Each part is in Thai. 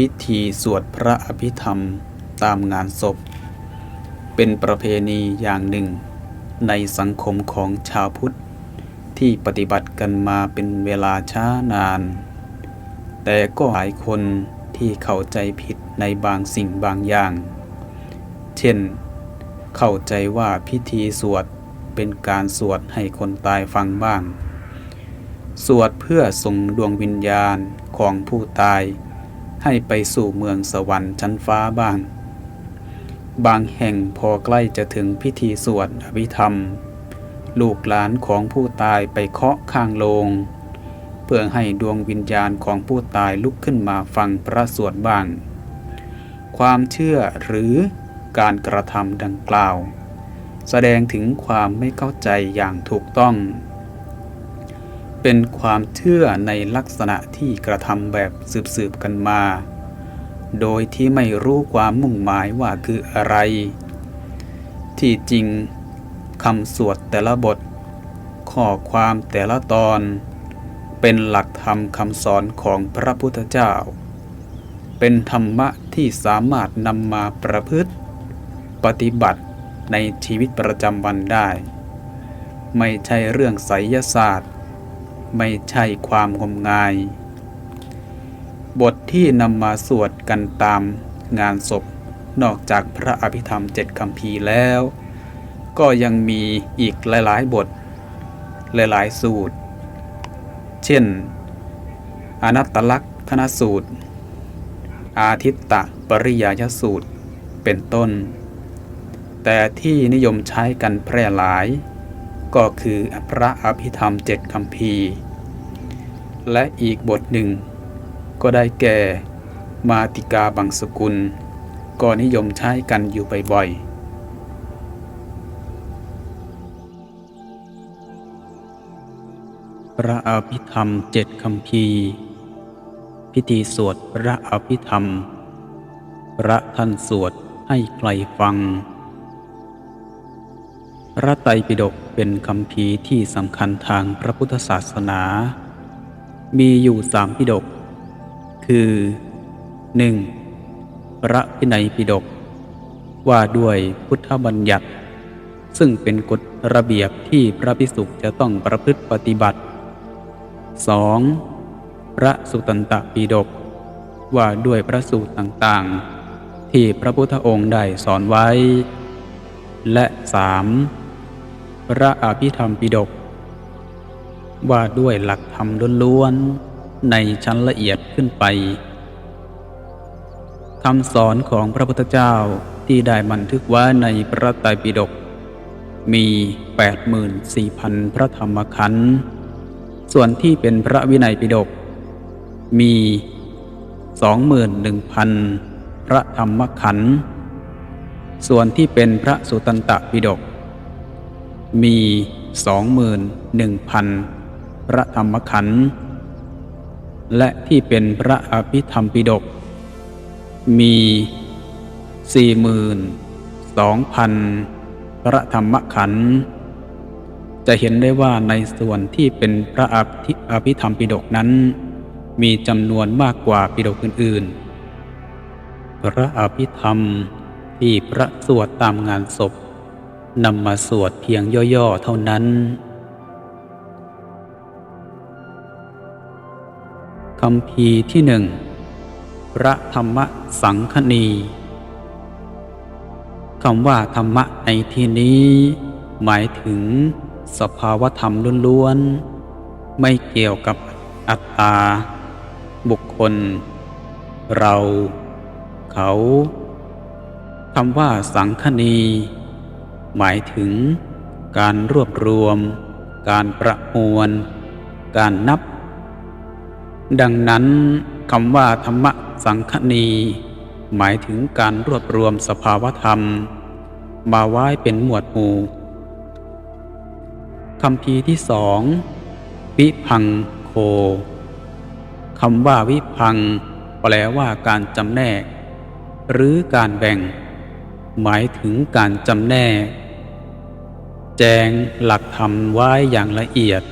พิธีสวดพระอภิธรรมตามงานศพ เป็นประเพณีอย่างหนึ่ง ในสังคมของชาวพุทธ ที่ปฏิบัติกันมาเป็นเวลาช้านาน แต่ก็หลายคนที่เข้าใจผิดในบางสิ่งบางอย่าง เช่น เข้าใจว่าพิธีสวดเป็นการสวดให้คนตายฟังบ้าง สวดเพื่อส่งดวงวิญญาณของผู้ตาย ให้ไปสู่เมืองสวรรค์ชั้นฟ้าบ้าง บางแห่งพอใกล้จะถึงพิธีสวดอภิธรรม ลูกหลานของผู้ตายไปเคาะข้างโลง เพื่อให้ดวงวิญญาณของผู้ตายลุกขึ้นมาฟังพระสวดบ้าง ความเชื่อหรือการกระทำดังกล่าว แสดงถึงความไม่เข้าใจอย่างถูกต้อง เป็นความเชื่อในลักษณะที่กระทำแบบสืบๆกันมา โดยที่ไม่รู้ความมุ่งหมายว่าคืออะไร ที่จริงคำสวดแต่ละบท ข้อความแต่ละตอน เป็นหลักธรรมคำสอนของพระพุทธเจ้า เป็นธรรมะที่สามารถนำมาประพฤติ ปฏิบัติในชีวิตประจำวันได้ ไม่ใช่เรื่องไสยศาสตร์ ไม่ใช่ความงมงาย บทที่นำมาสวดกันตามงานศพ นอกจากพระอภิธรรมเจ็ดคำพีแล้ว ก็ยังมีอีกหลาย ๆ บท หลาย ๆ สูตร เช่น อนัตตลักษณสูตร อาทิตตะปริยายสูตร เป็นต้น แต่ที่นิยมใช้กันแพร่หลายก็คือพระอภิธรรมเจ็ดคำพี และอีกบทหนึ่ง ก็ได้แก่ มาติกาบังสกุล ก็นิยมใช้กันอยู่บ่อยๆพระอภิธรรมเจ็ดคำพีพิธีสวดพระอภิธรรม พระท่านสวดให้ใครฟัง พระไตรปิฎกเป็นคำพีที่สำคัญทางพระพุทธศาสนา มีอยู่สามปิฎกคือ 1. พระวินัยปิฎกว่าด้วยพุทธบัญญัติ ซึ่งเป็นกฎระเบียบที่พระภิกษุจะต้องประพฤติปฏิบัติ 2. พระสุตตันตปิฎกว่าด้วยพระสูตรต่างๆ ที่พระพุทธองค์ได้สอนไว้ และ 3. พระอภิธรรมปิฎก ว่าด้วยหลักธรรมล้วนๆในชั้นละเอียดขึ้นไปคำสอนของพระพุทธเจ้าที่ได้บันทึกไว้ในพระไตรปิฎกมี 84,000 พระธรรมขันธ์ส่วนที่เป็นพระวินัยปิฎกมี 21,000 พระธรรมขันธ์ส่วนที่เป็นพระสุตตันตปิฎกมี 21,000 พระธรรมขันธ์และที่เป็นพระอภิธรรมปิฎกมี 42,000 พระธรรมขันธ์จะเห็นได้ว่าในส่วนที่เป็นพระอภิธรรมปิฎกนั้น มีจำนวนมากกว่าปิฎกอื่นๆ พระอภิธรรมที่พระสวดตามงานศพนำมาสวดเพียงย่อๆเท่านั้น คำพีที่หนึ่งพระธรรมสังคณีคำว่าธรรมะในที่นี้ หมายถึง สภาวธรรมล้วนๆ ไม่เกี่ยวกับอัตตา บุคคล เรา เขาคำว่าสังคณี หมายถึง การรวบรวม การประมวล การนับ ดังนั้นคำว่าธรรมสังคณี หมายถึงการรวบรวมสภาวธรรม มาไว้เป็นหมวดหมู่คำพีที่สองวิพังโคคำว่าวิพัง แปลว่าการจำแนก หรือการแบ่ง หมายถึงการจำแนก แจงหลักธรรมไว้อย่างละเอียด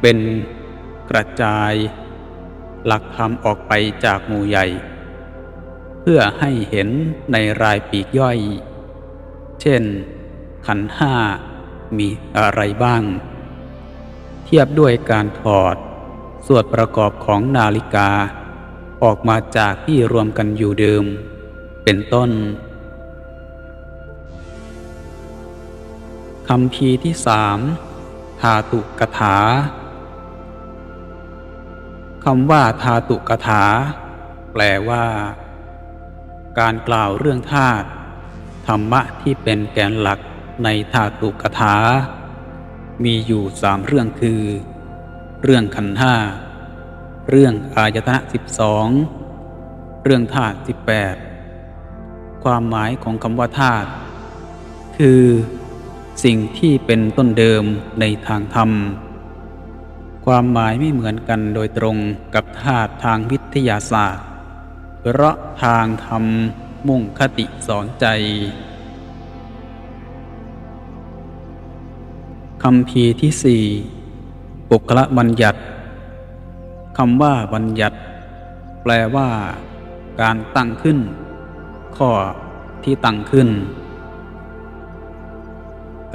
เป็นกระจาย หลักธรรมออกไปจากหมู่ใหญ่ เพื่อให้เห็นในรายปีกย่อย เช่น ขันห้ามีอะไรบ้าง เทียบด้วยการถอด ส่วนประกอบของนาฬิกา ออกมาจากที่รวมกันอยู่เดิม เป็นต้นคำพีที่สามธาตุกถา คำว่าธาตุกถา แปลว่า การกล่าวเรื่องธาตุธรรมะที่เป็นแกนหลักในธาตุกถา มีอยู่สามเรื่องคือ เรื่องขันธ์ห้า เรื่องอายตนะสิบสองเรื่องธาตุสิบแปดความหมายของคำว่าธาตุคือ สิ่งที่เป็นต้นเดิมในทางธรรม ความหมายไม่เหมือนกันโดยตรงกับธาตุทางวิทยาศาสตร์ เพราะทางธรรมมุ่งคติสอนใจคำพีที่สี่ปุคละบัญญัติคำว่าบัญญัติ แปลว่า การตั้งขึ้น ข้อที่ตั้งขึ้น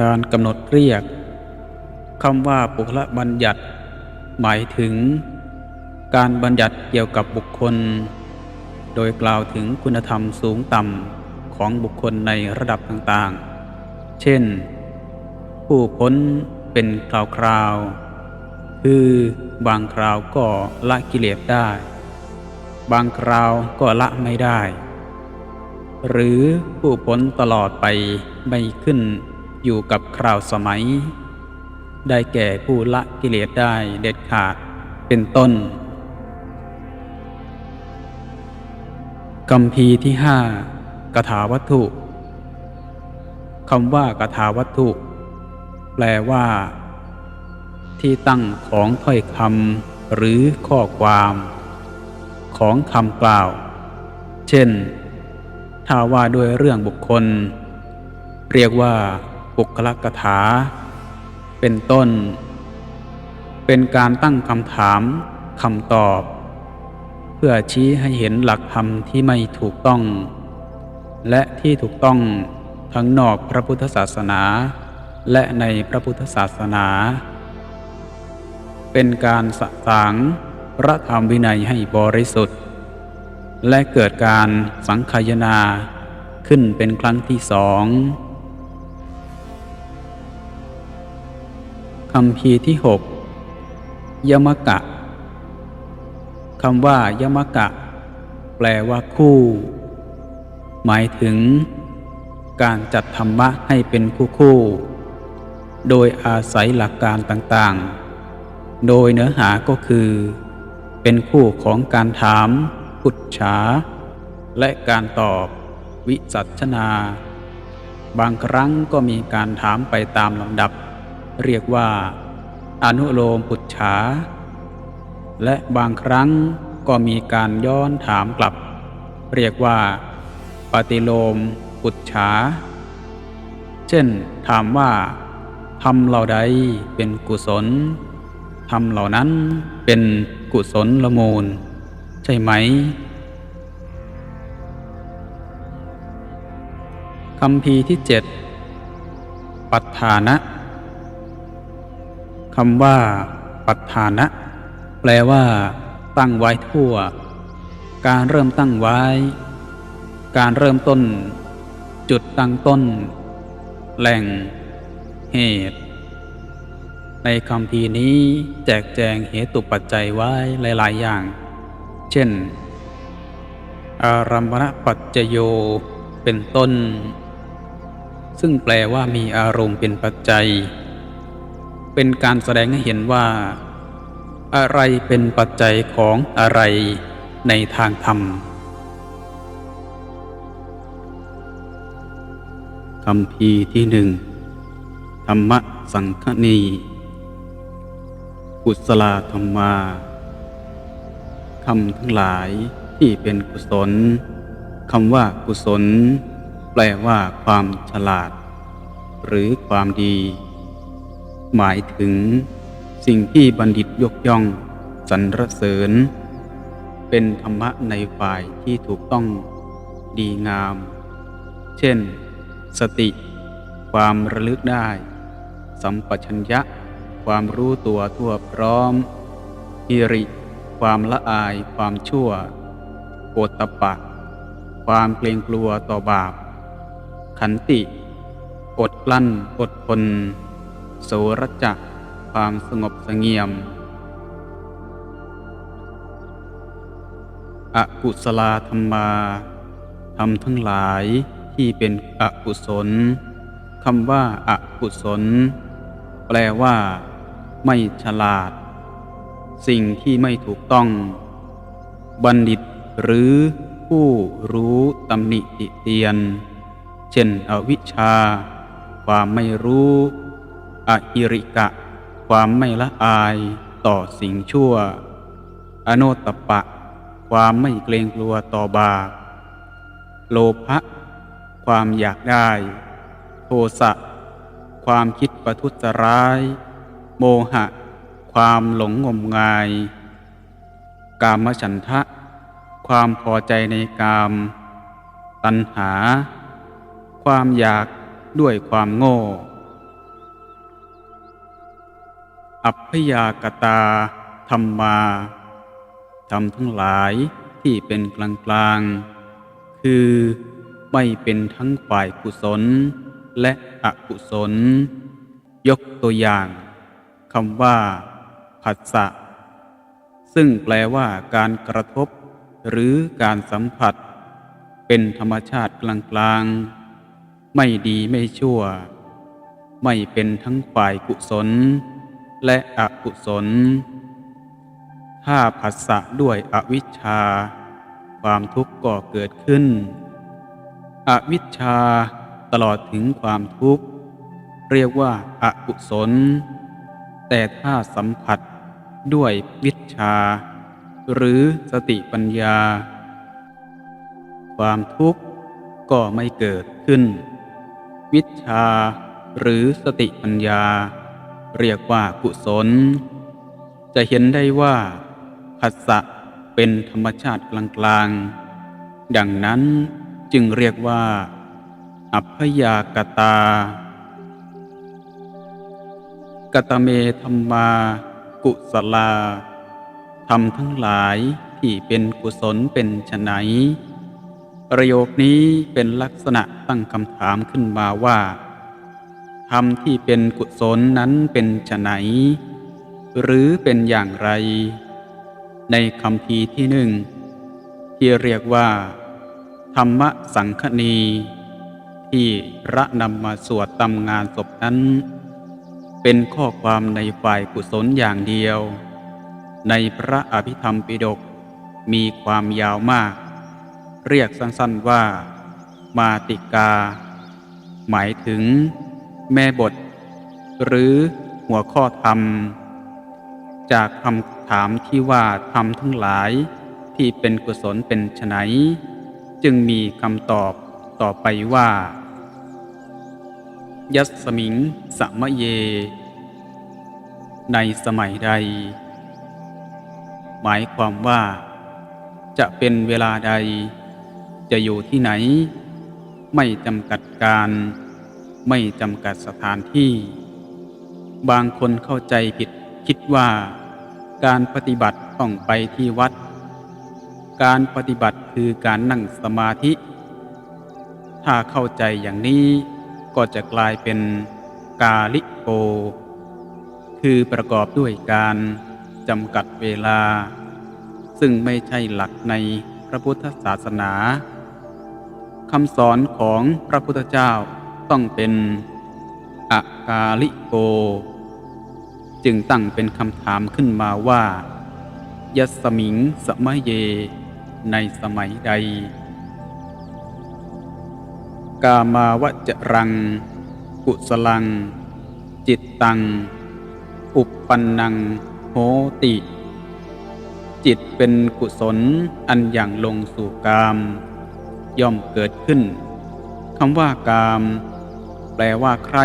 การกำหนดเรียกคำว่าปุคละบัญญัติ หมายถึง การบัญญัติเกี่ยวกับบุคคล โดยกล่าวถึงคุณธรรมสูงต่ำของบุคคลในระดับต่างๆ เช่น ผู้พ้นเป็นคราวๆคือบางคราวก็ละกิเลสได้ บางคราวก็ละไม่ได้ หรือผู้พ้นตลอดไปไม่ขึ้นอยู่กับคราวสมัย ได้แก่ผู้ละกิเลสได้เด็ดขาดเป็นต้นคำพีที่ห้ากถาวัตถุคำว่ากถาวัตถุ แปลว่า ที่ตั้งของถ้อยคำหรือข้อความ ของคำกล่าว เช่น ถ้าว่าด้วยเรื่องบุคคล เรียกว่าบุคลกถา เป็นต้น เป็นการตั้งคำถามคำตอบ เพื่อชี้ให้เห็นหลักธรรมที่ไม่ถูกต้อง และที่ถูกต้องทั้งนอกพระพุทธศาสนา และในพระพุทธศาสนา เป็นการสะสางพระธรรมวินัยให้บริสุทธิ์ และเกิดการสังคายนาขึ้นเป็นครั้งที่สอง คำพีร์ที่หกยมกะคำว่ายมกะ แปลว่าคู่ หมายถึง การจัดธรรมะให้เป็นคู่คู่ โดยอาศัยหลักการต่างๆ โดยเนื้อหาก็คือ เป็นคู่ของการถามพุทธาและการตอบ วิสัชนา บางครั้งก็มีการถามไปตามลำดับ เรียกว่า อนุโลมปุจฉา และบางครั้งก็มีการย้อนถามกลับ เรียกว่า ปฏิโลมปุจฉา เช่น ถามว่าทำเหล่าใดเป็นกุศลทำเหล่านั้นเป็นกุศลละมูล ใช่ไหมคำพีร์ที่เจ็ดปัฏฐานะ คำว่า ปัฏฐานะ แปลว่า ตั้งไว้ทั่ว การเริ่มตั้งไว้ การเริ่มต้น จุดตั้งต้น แหล่ง เหตุ ในคำพีนี้แจกแจงเหตุปัจจัยไว้หลาย ๆ อย่าง เช่น อารัมณปัจจโย เป็นต้น ซึ่งแปลว่ามีอารมณ์เป็นปัจจัย เป็นการแสดงให้เห็นว่า อะไรเป็นปัจจัยของอะไรในทางธรรมคำพีที่หนึ่งธรรมสังคณีกุศลธรรมาคำทั้งหลายที่เป็นกุศลคำว่ากุศล แปลว่าความฉลาด หรือความดี หมายถึงสิ่งที่บัณฑิตยกย่องสรรเสริญ เป็นธรรมะในฝ่ายที่ถูกต้องดีงาม เช่น สติ ความระลึกได้ สัมปชัญญะ ความรู้ตัวทั่วพร้อมฮิริ ความละอายความชั่วโอตตปปะ ความเกรงกลัวต่อบาป ขันติ อดกลั้นอดทน โสรจะความสงบสงี่ยม อกุศลาธรรมาทำทั้งหลายที่เป็นอกุศลคำว่าอกุศล แปลว่า ไม่ฉลาด สิ่งที่ไม่ถูกต้อง บัณฑิตหรือผู้รู้ตำหนิติเตียน เช่นอวิชชา ความไม่รู้ อหิริกะ ความไม่ละอายต่อสิ่งชั่ว อโนตปปะ ความไม่เกรงกลัวต่อบาปโลภะความอยากได้ โทสะความคิดประทุษร้าย โมหะ ความหลงงมงาย กามฉันทะ ความพอใจในกาม ตัณหา ความอยากด้วยความโง่ อัพยากตาธรรมาทำทั้งหลายที่เป็นกลางกลาง คือไม่เป็นทั้งฝ่ายกุศลและอกุศล ยกตัวอย่างคำว่า ผัสสะ ซึ่งแปลว่าการกระทบ หรือการสัมผัส เป็นธรรมชาติกลางๆไม่ดีไม่ชั่ว ไม่เป็นทั้งฝ่ายกุศล และอกุศลถ้าผัสสะด้วยอวิชชา ความทุกข์ก็เกิดขึ้น อวิชชาตลอดถึงความทุกข์ เรียกว่าอากุศล แต่ถ้าสัมผัสด้วยวิชชาหรือสติปัญญา ความทุกข์ก็ไม่เกิดขึ้น วิชาหรือสติปัญญา เรียกว่ากุศล จะเห็นได้ว่าผัสสะเป็นธรรมชาติกลางๆ ดังนั้นจึงเรียกว่า อัพยากตากตเมธรรมา กุศลาทำทั้งหลายที่เป็นกุศลเป็นไนประโยคนี้เป็นลักษณะตั้งคำถามขึ้นมาว่า ธรรมที่เป็นกุศลนั้นเป็นไฉนหรือเป็นอย่างไร ในคำพีที่หนึ่ง ที่เรียกว่า ธรรมสังคณี ที่พระนำมาสวดตำงานศพนั้น เป็นข้อความในฝ่ายกุศลอย่างเดียว ในพระอภิธรรมปิฎกมีความยาวมาก เรียกสั้นๆว่า มาติกา หมายถึง แม่บท หรือหัวข้อธรรม จากคำถามที่ว่าธรรมทั้งหลายที่เป็นกุศลเป็นไฉนจึงมีคำตอบต่อไปว่า ยัสมิงสัมเย ในสมัยใด หมายความว่า จะเป็นเวลาใด จะอยู่ที่ไหน ไม่จำกัดการ ไม่จำกัดสถานที่ บางคนเข้าใจผิดคิดว่าการปฏิบัติต้องไปที่วัด การปฏิบัติคือการนั่งสมาธิ ถ้าเข้าใจอย่างนี้ก็จะกลายเป็นกาลิโก คือประกอบด้วยการจำกัดเวลา ซึ่งไม่ใช่หลักในพระพุทธศาสนาคำสอนของพระพุทธเจ้า ต้องเป็นอากาลิโก จึงตั้งเป็นคำถามขึ้นมาว่า ยัสมิงสมัยเย ในสมัยใด กามาวจรัง กุสลัง จิตตัง อุปปันนัง โหติ จิตเป็นกุศลอันอย่างลงสู่กาม ย่อมเกิดขึ้นคำว่ากาม แปลว่าใคร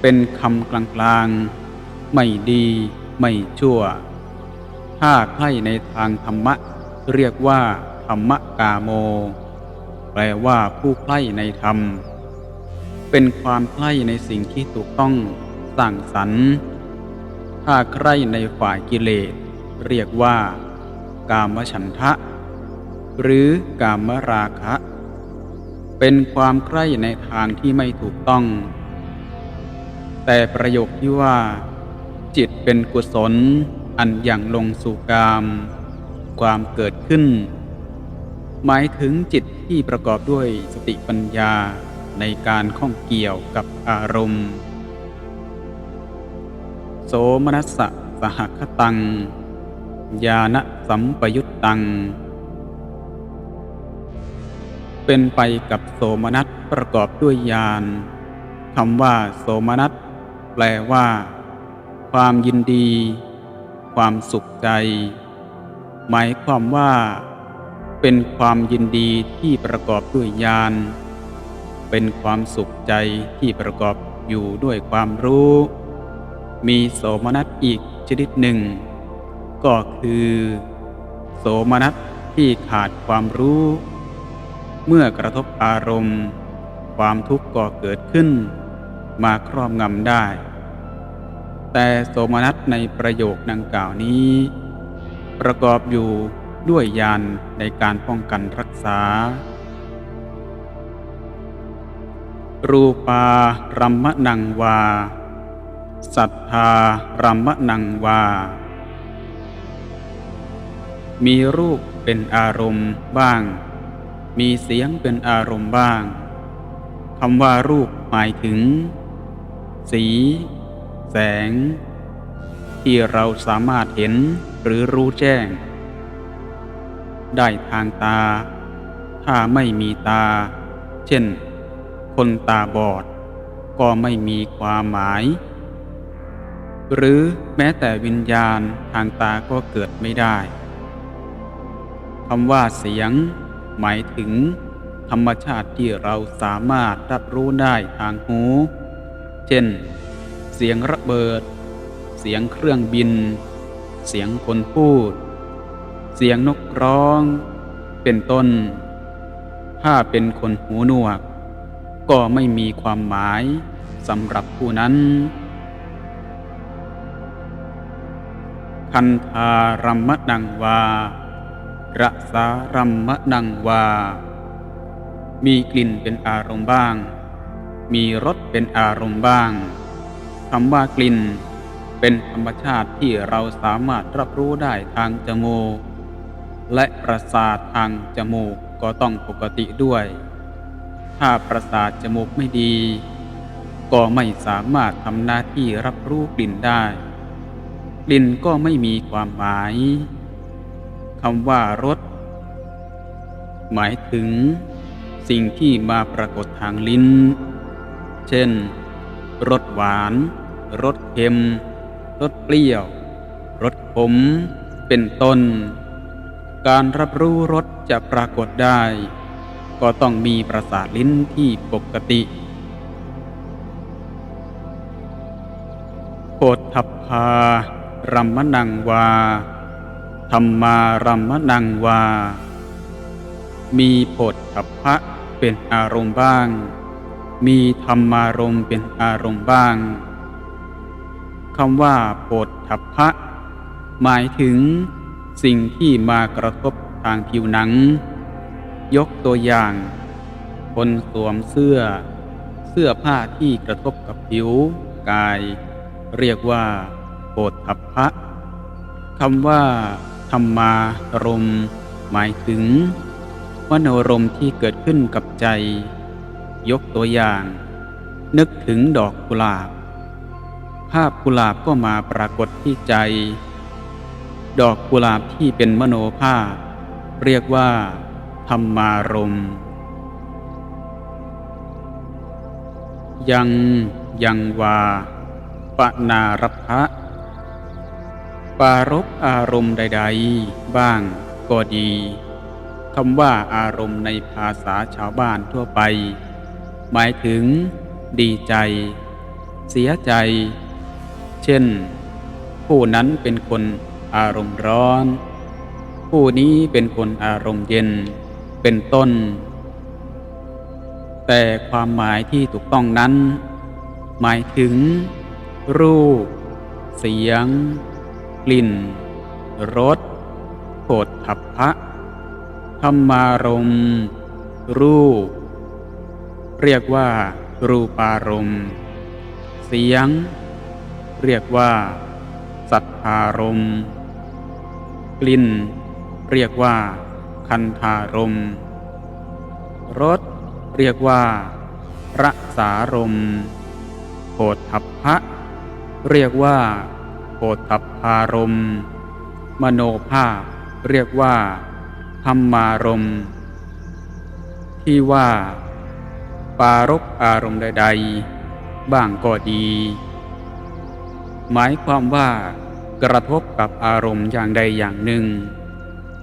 เป็นคำกลางๆ ไม่ดีไม่ชั่ว ถ้าใครในทางธรรมะ เรียกว่า ธรรมกาโม แปลว่าผู้ใคร่ในธรรม เป็นความใคร่ในสิ่งที่ถูกต้องสร้างสรรค์ถ้าใคร่ในฝ่ายกิเลส เรียกว่า กามฉันทะ หรือกามราคะ เป็นความใคร่ในทางที่ไม่ถูกต้อง แต่ประโยคที่ว่า จิตเป็นกุศลอันอย่างลงสู่กาม ความเกิดขึ้น หมายถึงจิตที่ประกอบด้วยสติปัญญาในการข้องเกี่ยวกับอารมณ์ โสมนัสสะสหคตัง ญาณสัมปยุตตัง เป็นไปกับโสมนัสประกอบด้วยญาณคำว่า โสมนัสแปลว่า ความยินดี ความสุขใจ หมายความว่า เป็นความยินดีที่ประกอบด้วยญาณเป็นความสุขใจที่ประกอบอยู่ด้วยความรู้ มีโสมนัสอีกชนิดหนึ่ง ก็คือ โสมนัสที่ขาดความรู้ เมื่อกระทบอารมณ์ ความทุกข์ก็เกิดขึ้น มาครอบงำได้ แต่โสมนัสในประโยคดังกล่าวนี้ ประกอบอยู่ด้วยยานในการป้องกันรักษา รูปารัมมะนังวา สัทธารัมมะนังวา มีรูปเป็นอารมณ์บ้าง มีเสียงเป็นอารมณ์บ้างคำว่ารูปหมายถึง สี แสง ที่เราสามารถเห็นหรือรู้แจ้ง ได้ทางตา ถ้าไม่มีตา เช่น คนตาบอด ก็ไม่มีความหมาย หรือแม้แต่วิญญาณทางตาก็เกิดไม่ได้คำว่าเสียง หมายถึง ธรรมชาติที่เราสามารถรับรู้ได้ทางหู เช่น เสียงระเบิด เสียงเครื่องบิน เสียงคนพูด เสียงนกร้อง เป็นต้น ถ้าเป็นคนหูหนวก ก็ไม่มีความหมายสำหรับผู้นั้นคันธารัมมะนังวา ระสารัมมะนังวา มีกลิ่นเป็นอารมณ์บ้าง มีรสเป็นอารมณ์บ้างคำว่ากลิ่น เป็นธรรมชาติที่เราสามารถรับรู้ได้ทางจมูก และประสาททางจมูกก็ต้องปกติด้วย ถ้าประสาทจมูกไม่ดี ก็ไม่สามารถทำหน้าที่รับรู้กลิ่นได้ กลิ่นก็ไม่มีความหมาย คำว่ารสหมายถึงสิ่งที่มาปรากฏทางลิ้น เช่น รสหวาน รสเค็ม รสเปรี้ยว รสขม เป็นต้น การรับรู้รสจะปรากฏได้ ก็ต้องมีประสาทลิ้นที่ปกติโพธพารัมมนังวา ธรรมารัมมนังวา มีโพธพะเป็นอารมณ์บ้าง มีธรรมารมณ์เป็นอารมณ์บ้างคำว่าโพธพะ หมายถึงสิ่งที่มากระทบทางผิวหนัง ยกตัวอย่าง คนสวมเสื้อ เสื้อผ้าที่กระทบกับผิว กาย เรียกว่าโพธพะคำว่า ธรรมารมณ์หมายถึงมโนรมที่เกิดขึ้นกับใจ ยกตัวอย่าง นึกถึงดอกกุหลาบ ภาพกุหลาบก็มาปรากฏที่ใจ ดอกกุหลาบที่เป็นมโนภาพ เรียกว่า ธรรมารมยังยังวาปนารพะ ปารบอารมณ์ใด ๆ บ้างก็ดีคำว่าอารมณ์ในภาษาชาวบ้านทั่วไป หมายถึง ดีใจ เสียใจ เช่น ผู้นั้นเป็นคนอารมณ์ร้อน ผู้นี้เป็นคนอารมณ์เย็น เป็นต้น แต่ความหมายที่ถูกต้องนั้น หมายถึง รูป เสียง กลิ่นรสโผฏฐัพพะธรรมารมรูป เรียกว่า รูปารมณ์ เสียง เรียกว่า สัทธารมณ์ กลิ่น เรียกว่า คันธารมณ์รสเรียกว่ารสารมโผฏฐัพพะ เรียกว่า โผฏฐัพพารม มโนภาพเรียกว่าธรรมารม ที่ว่า ปารกอารมณ์ใด ๆ บ้างก็ดี หมายความว่ากระทบกับอารมณ์อย่างใดอย่างหนึ่ง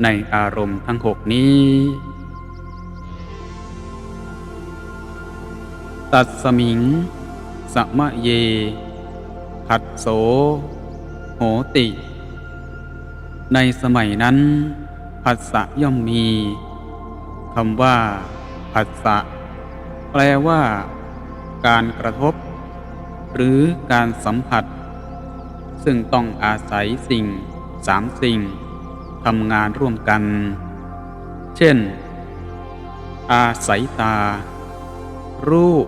ในอารมณ์ทั้งหกนี้ตัดสมิง สมะเย ขัดโส หติ ในสมัยนั้นผัสสะย่อมมีคำว่าผัสสะแปลว่า การกระทบ หรือการสัมผัส ซึ่งต้องอาศัยสิ่งสามสิ่งทำงานร่วมกัน เช่น อาศัยตา รูป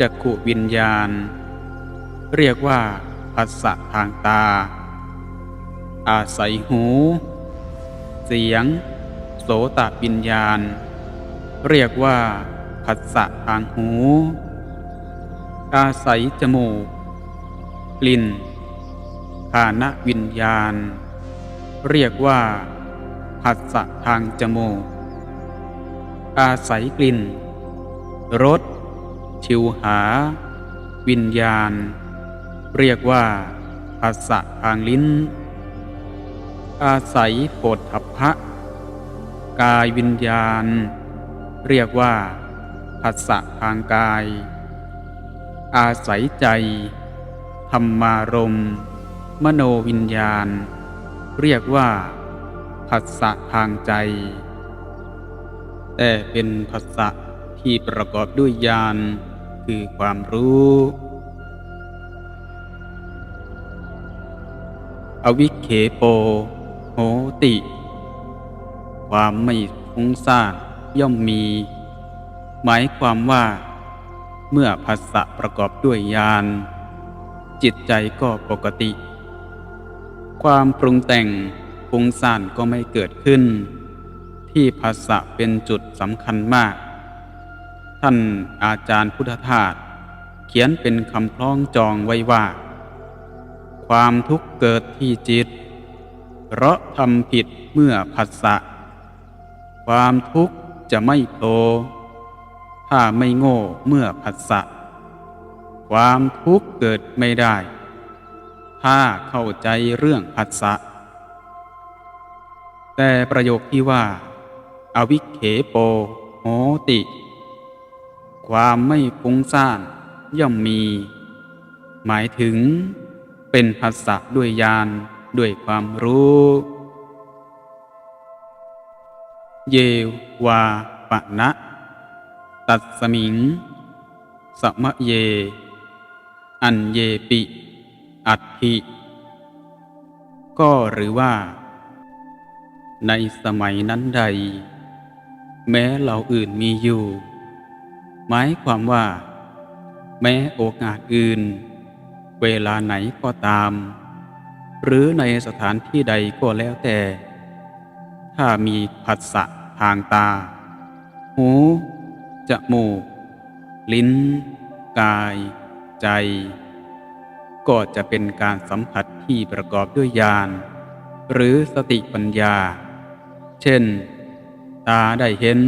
จักขุวิญญาณ เรียกว่า ผัสสะทางตา อาศัยหู เสียง โสตวิญญาณ เรียกว่าผัสสะทางหู อาศัยจมูก กลิ่นคานวิญญาณ เรียกว่าผัสสะทางจมูก อาศัยกลิ่นรสชิวหา วิญญาณ เรียกว่าภาษะทางลิ้น อาศัยโผฏฐัพพะ กายวิญญาณ เรียกว่าภาษะทางกาย อาศัยใจ ธรรมารมณ์มโนวิญญาณ เรียกว่าภาษะทางใจ แต่เป็นภาษะที่ประกอบด้วยญาณคือความรู้ อวิเคโป โหติ ความไม่ฟุ้งซ่านย่อมมี หมายความว่า เมื่อภาษะประกอบด้วยญาณจิตใจก็ปกติ ความปรุงแต่งฟุ้งซ่านก็ไม่เกิดขึ้น ที่ภาษะเป็นจุดสำคัญมาก ท่านอาจารย์พุทธทาสเขียนเป็นคำคล้องจองไว้ว่า ความทุกข์เกิดที่จิต เพราะทำผิดเมื่อผัสสะ ความทุกข์จะไม่โผล่ถ้าไม่โง่เมื่อผัสสะ ความทุกข์เกิดไม่ได้ ถ้าเข้าใจเรื่องผัสสะ แต่ประโยคที่ว่า อวิเคโปโหติ ความไม่ฟุ้งซ่านย่อมมี หมายถึง เป็นภาษะด้วยญาณด้วยความรู้ เยวาปะนะ ตัดสมิง สมะเย อันเยปิ อัตถิก็หรือว่า ในสมัยนั้นใด แม้เหล่าอื่นมีอยู่ หมายความว่า แม้โอกาสอื่น เวลาไหนก็ตาม หรือในสถานที่ใดก็แล้วแต่ ถ้ามีผัสสะทางตา หูจมูก ลิ้น กาย ใจ ก็จะเป็นการสัมผัสที่ประกอบด้วยญาณหรือสติปัญญา เช่น ตาได้เห็น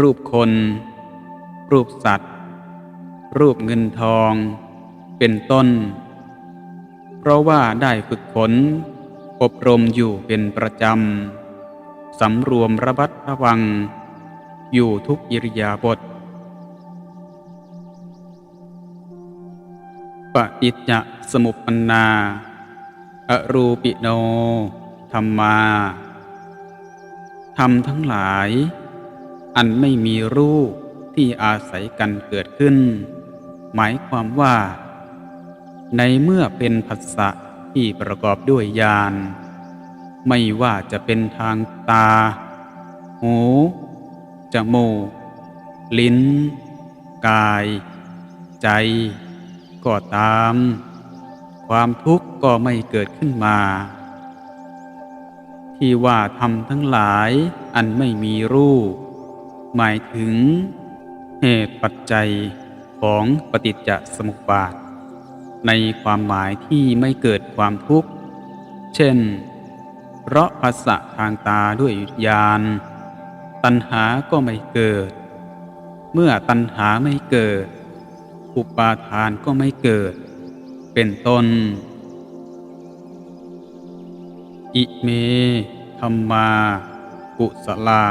รูปคน รูปสัตว์ รูปเงินทอง เป็นต้น เพราะว่าได้ฝึกฝนอบรมอยู่เป็นประจำสำรวมระบัดระวัง อยู่ทุกอิริยาบถปฏิจจสมุปปนา อรูปิโน ธรรมา ธรรมทั้งหลาย อันไม่มีรูปที่อาศัยกันเกิดขึ้น หมายความว่า ในเมื่อเป็นผัสสะที่ประกอบด้วยญาณไม่ว่าจะเป็นทางตา หู จมูก ลิ้น กาย ใจ ก็ตาม ความทุกข์ก็ไม่เกิดขึ้นมา ที่ว่าทำทั้งหลายอันไม่มีรูป หมายถึงเหตุปัจจัยของปฏิจจสมุปบาท ในความหมายที่ไม่เกิดความทุกข์ เช่น เพราะภาษะทางตาด้วยญาณตัณหาก็ไม่เกิด เมื่อตัณหาไม่เกิด อุปาทานก็ไม่เกิด เป็นต้น อิเมธรรมา กุสลา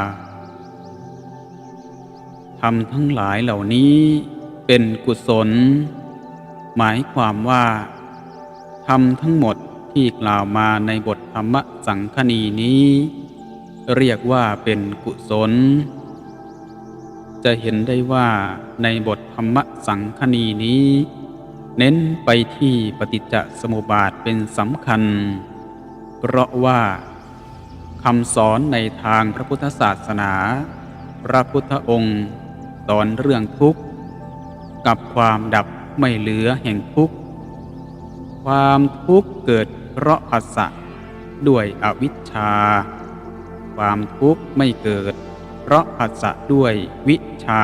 ทำทั้งหลายเหล่านี้เป็นกุศล หมายความว่าทำทั้งหมดที่กล่าวมาในบทธรรมสังคณีนี้ เรียกว่าเป็นกุศล จะเห็นได้ว่าในบทธรรมสังคณีนี้ เน้นไปที่ปฏิจจสมุปบาทเป็นสำคัญ เพราะว่าคำสอนในทางพระพุทธศาสนา พระพุทธองค์สอนเรื่องทุกข์ กับความดับ ไม่เหลือแห่งทุกข์ ความทุกข์เกิดเพราะภาษะด้วยอวิชชา ความทุกข์ไม่เกิด เพราะภาษะด้วยวิชา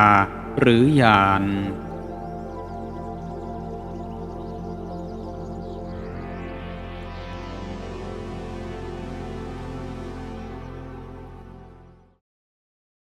หรือญาณ